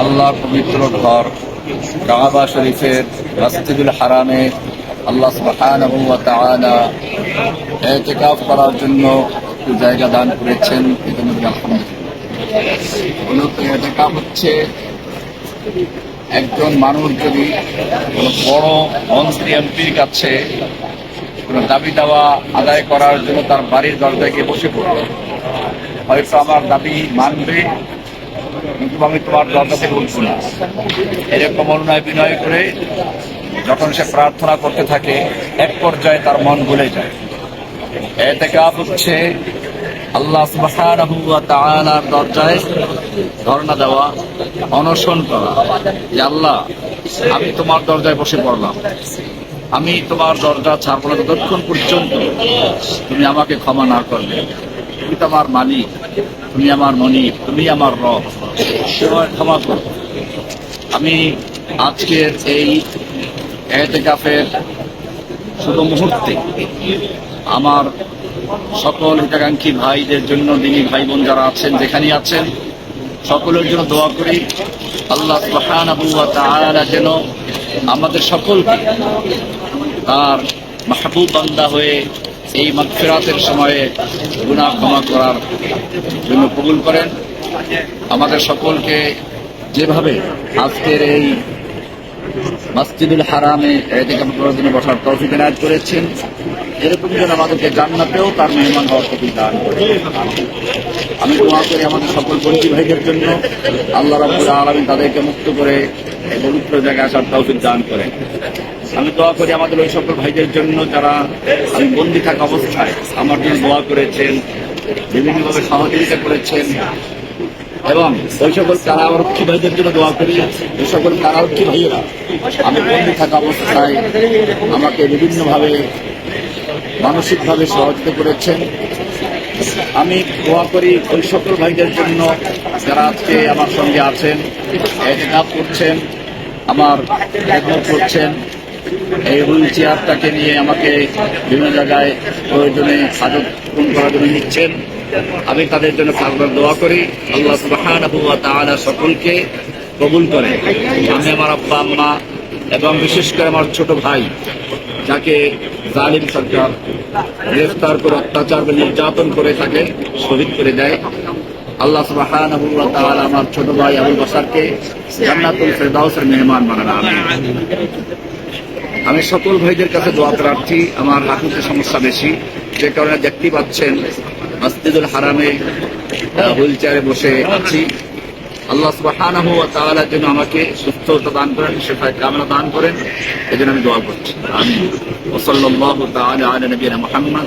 আল্লাহর পবিত্র ঘর কাবা শরীফের মসজিদুল হারামে আল্লাহ ইতিকাফ করার জন্য একটু জায়গা দান করেছেন। মূলত হচ্ছে একজন মানুষ যদি কোনো বড় মন্ত্রী এমপির কাছে কোনো দাবি দাওয়া আদায় করার জন্য তার বাড়ির দরজায় গিয়ে বসে পড়ল হয়তো আমার দাবি মানবে। কিন্তু আমি তোমার দরজাতে বলব না। এরকম অনুনয় বিনয় করে যখন সে প্রার্থনা করতে থাকে, এক পর্যায়ে তার মন ভুলে যায়। এতে কাপ হচ্ছে আল্লাহ তাআলার দরজায় ধর্ণা দেওয়া, অনশন করা যে, আল্লাহ, আমি তোমার দরজায় বসে পড়লাম। আমি তোমার দরজা ছাড়বো না। ততক্ষণ পর্যন্ত তুমি আমাকে ক্ষমা না করবে। তুমি তো আমার মালিক তুমি আমার মনিক তুমি আমার রব। ক্ষমা আমি আজকের এই এতেকাফের শুভ মুহূর্তে আমার সকল হিতাকাঙ্ক্ষী ভাইদের জন্য, দিনী ভাই বোন যারা আছেন যেখানে আছেন, সকলের জন্য দোয়া করি। আল্লাহ ওয়া তাআলা যেন আমাদের সকলকে তার মাহবুব বান্দা হয়ে এই মাগফিরাতের সময়ে গুনাহ ক্ষমা করার জন্য কবুল করেন। আমাদের সকলকে যেভাবে আজকের এই মসজিদুল হারামে এদিকে করার বসার তৌফিক এনায়ত করেছেন। এরকম যেন আমাদেরকে জান্নাতেও তার মেহমান হওয়ার তৌফিক দান করে আমি দোয়া করি আমাদের সকল বন্ধু ভাইদের জন্য। আল্লাহ রাব্বুল আলামিন তাদেরকে মুক্ত করে পবিত্র জায়গায় আসার তৌফিক দান করে আমি দোয়া করি আমাদের ওই সকল ভাইদের জন্য যারা বন্দি থাকা অবস্থায় আমার জন্য দোয়া করেছেন, বিভিন্নভাবে সহযোগিতা করেছেন। এবং ওই সকল কারারক্ষী ভাইদের জন্য দোয়া করি, ওই সকল কারারক্ষী ভাইয়েরা, আমি বন্দি থাকা অবস্থায় আমাকে বিভিন্নভাবে মানসিকভাবে সহযোগিতা করেছেন। আমি দোয়া করি ওই সকল ভাইদের জন্য যারা আজকে আমার সঙ্গে আছেন এতেকাপ করছেন, আমার করছেন এই হুইল চেয়ারটাকে নিয়ে আমাকে বিভিন্ন জায়গায় প্রয়োজনে হাজত পূরণ করার জন্য নিচ্ছেন। আমি তাদের জন্য খাবার দোয়া করি। আল্লাহ সুবহানাহু ওয়া তাআলা সকলকে কবুল করে। আমি আমার আব্বা, আম্মা এবং বিশেষ করে আমার ছোট ভাই, যাকে জালিম সরকার গ্রেফতার করে অত্যাচার বা নির্যাতন করে তাকে শহীদ করে দেয়। আল্লাহ তাআলা আমার ছোট ভাই আবুল বাসারকে জান্নাতুল ফেরদাউসের মেহমান বানানো। আমি সকল ভাইদের কাছে দোয়া প্রার্থী আমার হাঁটুতে সমস্যা বেশি। যে কারণে দেখতে পাচ্ছেন মসজিদুল হারামে হুইল চেয়ারে বসে আছি। আল্লাহ ওয়া তাআলা যেন আমাকে সুস্থতা দান করেন শেফায়ে কামনা দান করেন। এজন্য আমি দোয়া করছি। আমিন। ওয়া সাল্লাল্লাহু তাআলা আলা নবিয়িনা মুহাম্মদ